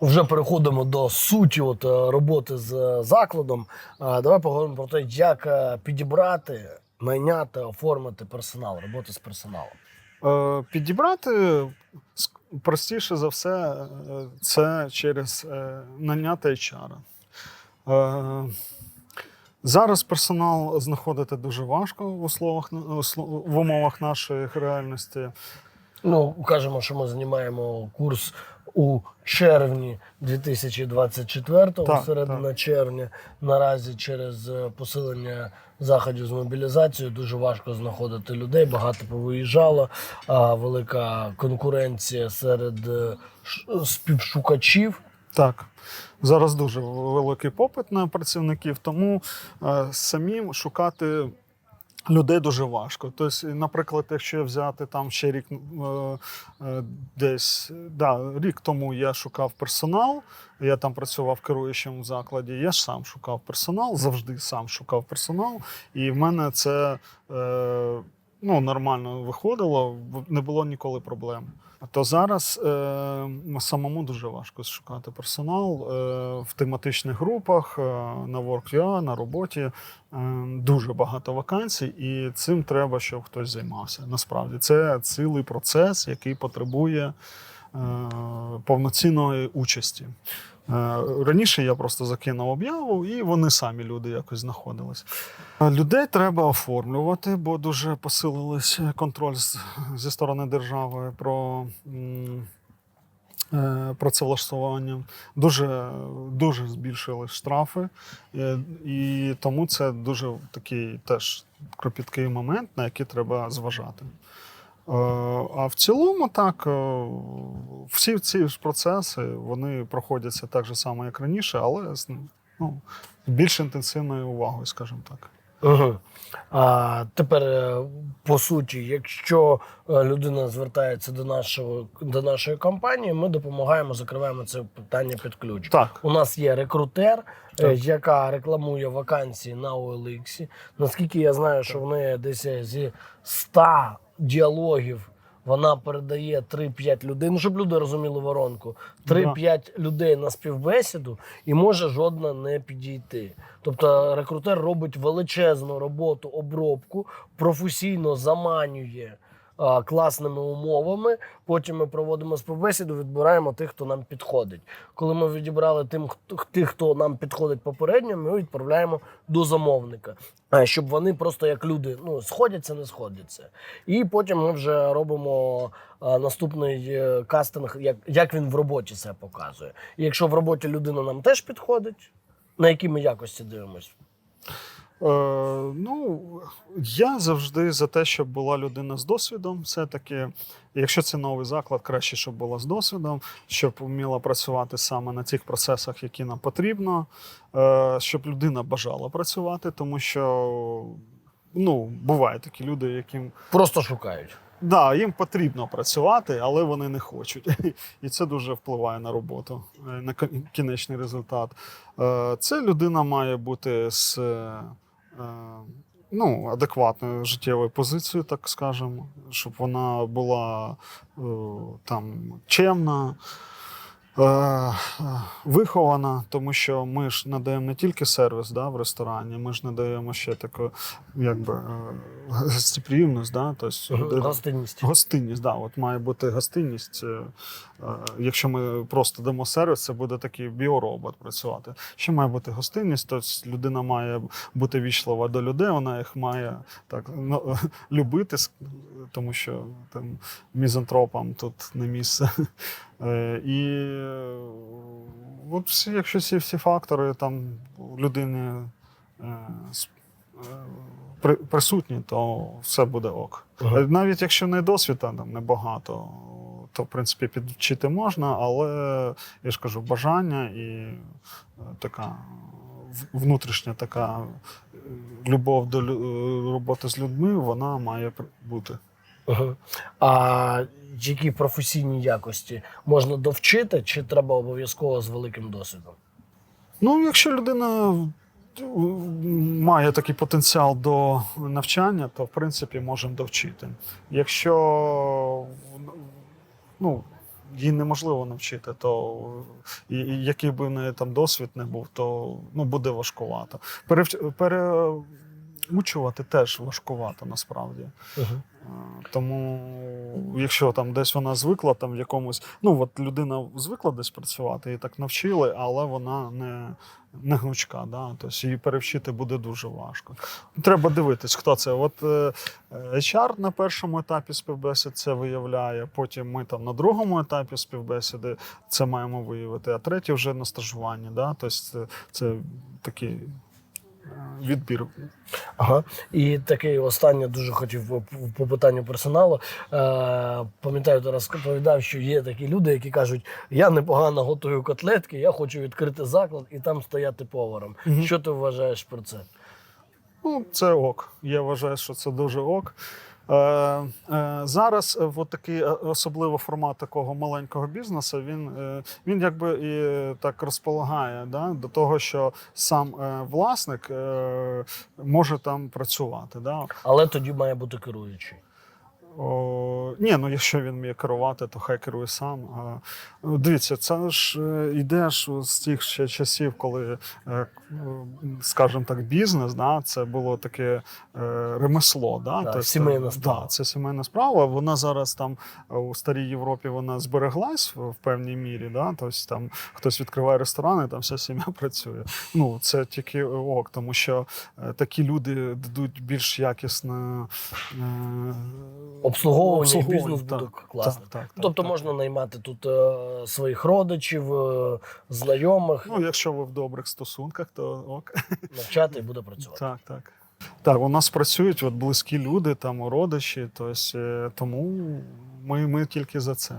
вже переходимо до суті от, е, роботи з е, закладом. Давай поговоримо про те, як е, підібрати, найняти, оформити персонал, роботи з персоналом. Е, Підібрати простіше за все, е, це через е, наняти HR. Е, Зараз персонал знаходити дуже важко в, условах, в в умовах нашої реальності. Ну, кажемо, що ми знімаємо курс у червні 2024-го, середина червня. Наразі через е, посилення заходів з мобілізацією дуже важко знаходити людей. Багато повиїжджало, а велика конкуренція серед е, співшукачів. Так, зараз дуже великий попит на працівників, тому е, самим шукати людей дуже важко. Тобто, наприклад, якщо взяти там ще рік е, е, десь да, рік тому я шукав персонал, я там працював керуючим в закладі, я ж сам шукав персонал, завжди сам шукав персонал, і в мене це. Е, Ну, нормально виходило, не було ніколи проблем. То зараз е, самому дуже важко шукати персонал е, в тематичних групах, е, на WorkUA, на роботі. Е, дуже багато вакансій, і цим треба, щоб хтось займався. Насправді це цілий процес, який потребує е, повноцінної участі. Е, Раніше я просто закинув об'яву, і вони самі люди якось знаходились. Е, Людей треба оформлювати, бо дуже посилились контроль зі сторони держави про е, працевлаштування. Дуже, дуже збільшили штрафи, і тому це дуже такий теж кропіткий момент, на який треба зважати. А в цілому, так, всі ці ж процеси вони проходяться так же само, як раніше, але з ну, більш інтенсивною увагою, скажімо так. Угу. А тепер, е, по суті, якщо е, людина звертається до нашого до нашої компанії, ми допомагаємо, закриваємо це питання під ключ. Так, У нас є рекрутер, е, Так. яка рекламує вакансії на OLX. Наскільки я знаю, що в неї десь зі 100 діалогів вона передає 3-5 людей. Ну, щоб люди розуміли воронку. 3-5 людей на співбесіду і може жодна не підійти. Тобто рекрутер робить величезну роботу, обробку, професійно заманює класними умовами. Потім ми проводимо співбесіду, відбираємо тих, хто нам підходить. Коли ми відібрали тим, тих, хто нам підходить попередньо, ми відправляємо до замовника, щоб вони просто як люди ну сходяться, не сходяться. І потім ми вже робимо наступний е, кастинг, як, як він в роботі себе показує. І якщо в роботі людина нам теж підходить, на які ми якості дивимося. Е, ну, я завжди за те, щоб була людина з досвідом. Все-таки, якщо це новий заклад, краще, щоб була з досвідом, щоб вміла працювати саме на тих процесах, які нам потрібно, е, щоб людина бажала працювати, тому що ну, бувають такі люди, яким Просто шукають. Да, їм потрібно працювати, але вони не хочуть. І це дуже впливає на роботу, е, на кінечний результат. Е, Це людина має бути з ну, адекватною життєвою позицією, так скажемо, щоб вона була е, там чемна. Е, Вихована, тому що ми ж надаємо не тільки сервіс да, в ресторані, ми ж надаємо ще таку якби, е, гостеприємність, да, тобто, Гостинність. Гостинність, да, от має бути гостинність. Е, Якщо ми просто дамо сервіс, це буде такий біоробот працювати. Ще має бути гостинність, тобто людина має бути вічлива до людей, вона їх має так ну, любити, тому що там мізантропам тут не місце. Е, І е, от всі, якщо всі, всі фактори там людини е, присутні, то все буде ок. Ага. Навіть якщо не досвід там небагато, то в принципі підвчити можна, але я ж кажу, бажання і така внутрішня така любов до роботи з людьми, вона має бути. А які професійні якості можна довчити, чи треба обов'язково з великим досвідом? Ну, якщо людина має такий потенціал до навчання, то в принципі можемо довчити. Якщо ну, її неможливо навчити, то який би в неї там досвід не був, то ну, буде важкувато. Перевч... Переучувати теж важкувато насправді. Угу. Тому, якщо там десь вона звикла, там в якомусь, ну от людина звикла десь працювати, її так навчили, але вона не, не гнучка. Да? Тобто її перевчити буде дуже важко. Треба дивитись, хто це. От е, HR на першому етапі співбесід це виявляє. Потім ми там на другому етапі співбесіди це маємо виявити, а третій вже на стажуванні. Да? Тобто це, це такий відбір. Ага. І такий останнє дуже хотів по, по питанню персоналу. Е, пам'ятаю, ти розповідав, що є такі люди, які кажуть: я непогано готую котлетки, я хочу відкрити заклад і там стояти поваром. Угу. Що ти вважаєш про це? Ну, це ок. Я вважаю, що це дуже ок. Е, е, зараз в от такий е, особливо формат такого маленького бізнесу, він, е, він якби і так розполагає да, до того, що сам е, власник е, може там працювати. Да. Але тоді має бути керуючий. О, ні, ну якщо він вміє керувати, то хай керує сам. А, ну, дивіться, це ж е, йде ж з тих ще часів, коли, е, скажімо так, бізнес, да, це було таке е, ремесло. Да, Так, Тобто, сімейна справа. Да, це сімейна справа. Вона зараз там у старій Європі вона збереглась в певній мірі. Да? Тобто там хтось відкриває ресторани, там вся сім'я працює. Ну, це тільки ок, тому що такі люди дадуть більш якісне. Е, Обслуговування, бізнес бізнес буде класно. Так, так, так, Тобто так. можна наймати тут е, своїх родичів, е, знайомих, Ну, якщо ви в добрих стосунках, то ок. навчати і буде працювати. Так, так. Так, у нас працюють от близькі люди, там родичі, тобто, тому ми, ми тільки за це.